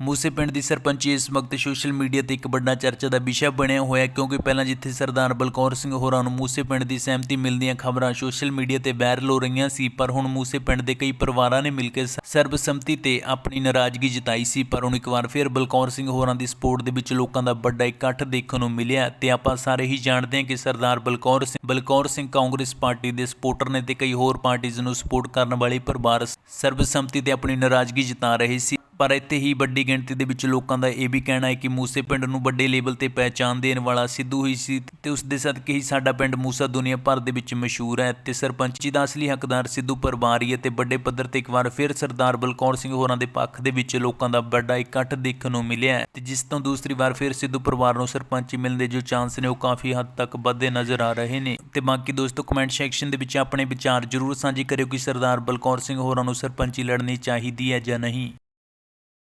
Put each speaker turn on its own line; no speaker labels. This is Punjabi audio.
ਮੂਸੇ ਪਿੰਡ ਦੀ ਸਰਪੰਚੀ ਇਸ ਵਕਤ ਸੋਸ਼ਲ ਮੀਡੀਆ ਤੇ ਇੱਕ ਵੱਡਾ ਚਰਚਾ ਦਾ ਵਿਸ਼ਾ ਬਣਿਆ ਹੋਇਆ ਕਿਉਂਕਿ ਪਹਿਲਾਂ ਜਿੱਥੇ ਸਰਦਾਰ ਬਲਕੌਰ ਸਿੰਘ ਹੋਰਾਂ ਨੂੰ ਮੂਸੇ ਪਿੰਡ ਦੀ ਸਹਿਮਤੀ ਮਿਲਦੀਆਂ ਖਬਰਾਂ ਸੋਸ਼ਲ ਮੀਡੀਆ ਤੇ ਵਾਇਰਲ ਹੋ ਰਹੀਆਂ ਸੀ, ਪਰ ਹੁਣ ਮੂਸੇ ਪਿੰਡ ਦੇ ਕਈ ਪਰਿਵਾਰਾਂ ਨੇ ਮਿਲ ਕੇ ਸ- ਸਰਬਸੰਮਤੀ ਤੇ ਆਪਣੀ ਨਾਰਾਜ਼ਗੀ ਜਤਾਈ ਸੀ, ਪਰ ਹੁਣ ਇੱਕ ਵਾਰ ਫਿਰ ਬਲਕੌਰ ਸਿੰਘ ਹੋਰਾਂ ਦੀ ਸਪੋਰਟ ਦੇ ਵਿੱਚ ਲੋਕਾਂ ਦਾ ਵੱਡਾ ਇਕੱਠ ਦੇਖਣ ਨੂੰ ਮਿਲਿਆ ਤੇ ਆਪਾਂ ਸਾਰੇ ਹੀ ਜਾਣਦੇ ਹਾਂ ਕਿ ਸਰਦਾਰ ਬਲਕੌਰ ਸਿੰਘ ਬਲਕੌਰ ਸਿੰਘ ਕਾਂਗਰਸ ਪਾਰਟੀ ਦੇ ਸਪੋਰਟਰ ਨੇ ਤੇ ਕਈ ਹੋਰ ਪਾਰਟੀਆਂ ਨੂੰ ਸਪੋਰਟ ਕਰਨ ਵਾਲੇ ਪਰਿਵਾਰ ਸਰਬਸੰਮਤੀ ਤੇ ਆਪਣੀ ਨਾਰਾਜ਼ਗੀ ਜਤਾ ਰਹੇ ਸੀ। ਪਰ ਇੱਥੇ ਹੀ ਵੱਡੀ ਗਿਣਤੀ ਦੇ ਵਿੱਚ ਲੋਕਾਂ ਦਾ ਇਹ ਵੀ ਕਹਿਣਾ ਹੈ ਕਿ ਮੂਸੇ ਪਿੰਡ ਨੂੰ ਵੱਡੇ ਲੈਵਲ ਤੇ ਪਹਿਚਾਣ ਦੇਣ ਵਾਲਾ ਸਿੱਧੂ ਹੀ ਸੀ ਤੇ ਉਸ ਦੇ ਸਦਕੇ ਹੀ ਸਾਡਾ ਪਿੰਡ ਮੂਸਾ ਦੁਨੀਆ ਭਰ ਦੇ ਵਿੱਚ ਮਸ਼ਹੂਰ ਹੈ ਤੇ ਸਰਪੰਚੀ ਦਾ ਅਸਲੀ ਹੱਕਦਾਰ ਸਿੱਧੂ ਪਰਿਵਾਰ ਹੀ ਹੈ ਤੇ ਵੱਡੇ ਪੱਧਰ ਤੇ ਇੱਕ ਵਾਰ ਫਿਰ ਸਰਦਾਰ ਬਲਕੌਰ ਸਿੰਘ ਹੋਰਾਂ ਦੇ ਪੱਖ ਦੇ ਵਿੱਚ ਲੋਕਾਂ ਦਾ ਵੱਡਾ ਇਕੱਠ ਦੇਖਣ ਨੂੰ ਮਿਲਿਆ ਹੈ ਤੇ ਜਿਸ ਤੋਂ ਦੂਸਰੀ ਵਾਰ ਫਿਰ ਸਿੱਧੂ ਪਰਿਵਾਰ ਨੂੰ ਸਰਪੰਚੀ ਮਿਲਣ ਦੇ ਜੋ ਚਾਂਸ ਨੇ ਉਹ ਕਾਫੀ ਹੱਦ ਤੱਕ ਵੱਧਦੇ ਨਜ਼ਰ ਆ ਰਹੇ ਨੇ। ਤੇ ਬਾਕੀ ਦੋਸਤੋ ਕਮੈਂਟ ਸੈਕਸ਼ਨ ਦੇ ਵਿੱਚ ਆਪਣੇ ਵਿਚਾਰ ਜ਼ਰੂਰ ਸਾਂਝੇ ਕਰਿਓ ਕਿ ਸਰਦਾਰ ਬਲਕੌਰ ਸਿੰਘ ਹੋਰਾਂ ਨੂੰ ਸਰਪੰਚੀ ਲੜਨੀ ਚਾਹੀਦੀ ਹੈ ਜਾਂ ਨਹੀਂ।